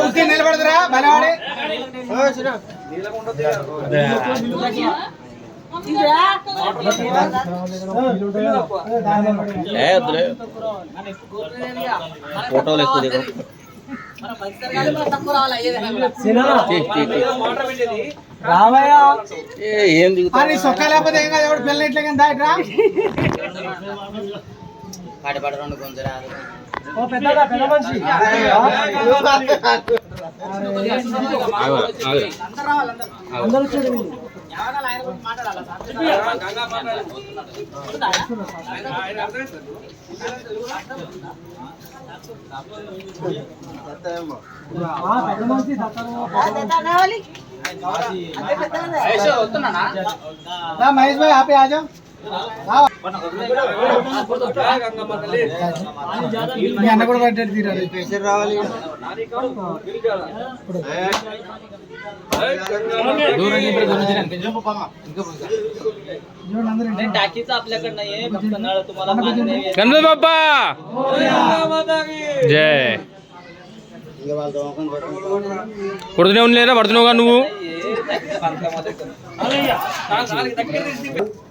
ఉత్తి నిలబడదురా? బలవాడి ఫోటోలు ఎక్కువ దిగు. తీ, తీ, తీ. రావయ్యా. ఏ, దిగుతా సొక్క లేకపోతే ఏం కాదు ఎవడు పిల్లలు ఇట్లా దాట్రా? ఓ పెద్ద మనిషి. అందరూ వచ్చారు. వీళ్ళు. ఆ, పెద్ద మనిషి. రా, మహేష్ భాయ్ ఆపే ఆజా. అన్న కూడా పడ్డాడు తీరాలి కొడుతూనే ఉండలేరా? పడుతున్నావుగా నువ్వు?